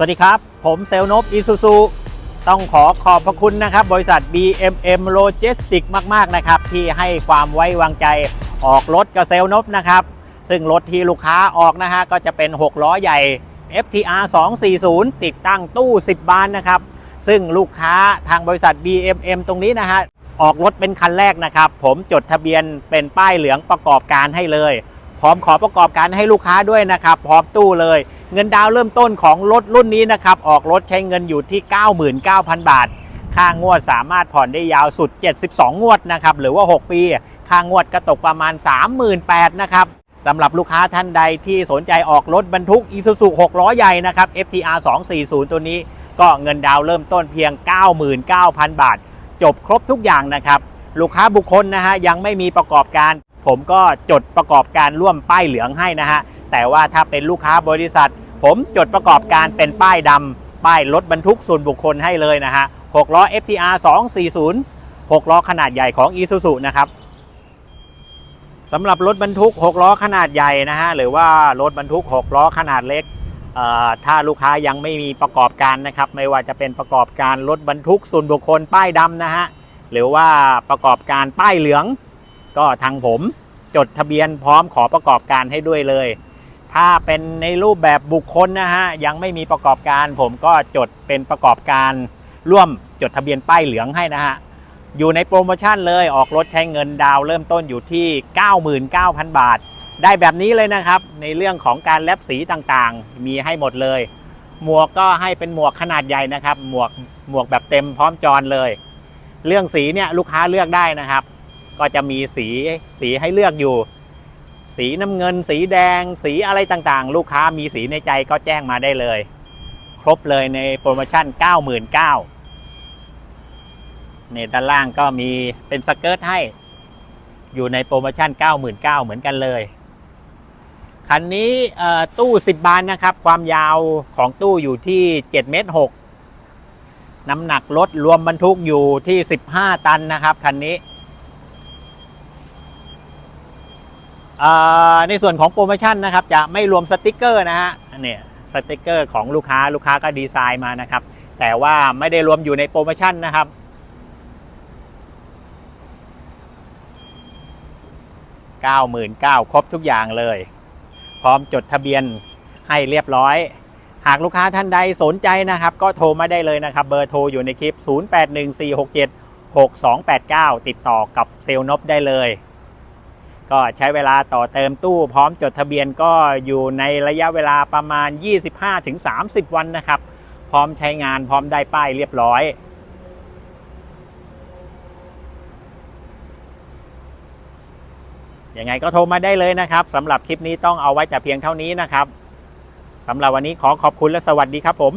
สวัสดีครับ ผมเซลนบอีซูซูต้องขอขอบพระคุณนะครับ บริษัท BMM Logistics มาก ๆ นะครับ ที่ให้ความไว้วางใจออกรถกับเซลนบนะครับ ซึ่งรถที่ลูกค้าออกนะฮะ ก็จะเป็น 6 ล้อใหญ่ FTR 240 ติดตั้งตู้ 10 บานนะครับ ซึ่งลูกค้าทางบริษัท BMM ตรงนี้นะฮะ ออกรถเป็นคันแรกนะครับ ผมจดทะเบียนเป็นป้ายเหลืองประกอบการให้เลย พร้อมขอประกอบการให้ลูกค้าด้วยนะครับ พร้อมตู้เลย เงินดาวเริ่มต้นของรถรุ่นนี้นะครับ ออกรถใช้เงินอยู่ที่ 99,000 บาท ค่างวดสามารถผ่อนได้ยาวสุด 72 งวดนะครับ หรือว่า 6 ปี ค่างวดก็ตกประมาณ 38,000นะครับสำหรับลูกค้าท่านใดที่สนใจออกรถบรรทุก Isuzu 6ล้อใหญ่นะครับ FTR 240 ตัวนี้ ก็เงินดาวเริ่มต้นเพียง 99,000 บาท จบครบทุกอย่างนะครับ ลูกค้าบุคคลนะฮะยังไม่มีประกอบการ ผมก็จดประกอบการร่วมป้ายเหลืองให้นะฮะแต่ว่าถ้าเป็นลูกค้าบริษัท ผมจดประกอบการเป็นป้ายดำป้ายรถบรรทุกส่วนบุคคลให้เลยนะฮะ6ล้อ FTR 240 6ล้อขนาดใหญ่ของ Isuzu นะครับสำหรับรถบรรทุก 6 ล้อขนาดใหญ่นะฮะหรือว่ารถบรรทุก 6 ล้อขนาดเล็กเอ่อถ้าลูกค้ายังไม่มีประกอบการนะครับไม่ว่าจะเป็นประกอบการรถบรรทุกส่วนบุคคลป้ายดำนะฮะหรือว่าประกอบการป้ายเหลือง ก็ทางผมจดทะเบียนพร้อมขอประกอบการให้ด้วยเลย ถ้าเป็นในรูปแบบบุคคลนะฮะยังไม่มีประกอบการ ผมก็จดเป็นประกอบการร่วมจดทะเบียนป้ายเหลืองให้นะฮะอยู่ในโปรโมชั่นเลยออกรถใช้เงินดาวเริ่มต้นอยู่ที่ 99,000 บาท ได้แบบนี้เลยนะครับ ในเรื่องของการแลบสีต่างๆ มีให้หมดเลย หมวกก็ให้เป็นหมวกขนาดใหญ่นะครับ หมวกหมวกแบบเต็มพร้อมจอนเลย เรื่องสีเนี่ยลูกค้าเลือกได้นะครับ ก็จะมีสีสีให้เลือกอยู่ สีน้ำเงิน สีแดง สีอะไรต่างๆ ลูกค้ามีสีในใจก็แจ้งมาได้เลย ครบเลยในโปรโมชั่น 99,000เนี่ยด้านล่างก็มีเป็นสเกิร์ตให้ อยู่ในโปรโมชั่น 99,000เหมือนกันเลย คันนี้ตู้ 10 บานนะครับ ความยาวของตู้อยู่ที่7เมตร6น้ำหนักรถรวมบรรทุกอยู่ที่ 15 ตันนะครับคันนี้ อ่า ในส่วนของโปรโมชั่นนะครับจะไม่รวมสติกเกอร์นะฮะเนี่ยสติกเกอร์ของลูกค้าลูกค้าก็ดีไซน์มานะครับ แต่ว่าไม่ได้รวมอยู่ในโปรโมชั่นนะครับ99,000ครบทุกอย่างเลย พร้อมจดทะเบียนให้เรียบร้อย หากลูกค้าท่านใดสนใจนะครับ ก็โทรมาได้เลยนะครับ เบอร์โทรอยู่ในคลิป 0814676289 ติดต่อกับเซลล์นบได้เลย ก็ใช้เวลาต่อเติมตู้พร้อมจดทะเบียนก็อยู่ในระยะเวลาประมาณ 25-30 วันนะครับ พร้อมใช้งานพร้อมได้ป้ายเรียบร้อยยังไงก็โทรมาได้เลยนะครับสำหรับคลิปนี้ต้องเอาไว้แต่เพียงเท่านี้นะครับสำหรับวันนี้ขอขอบคุณและสวัสดีครับผม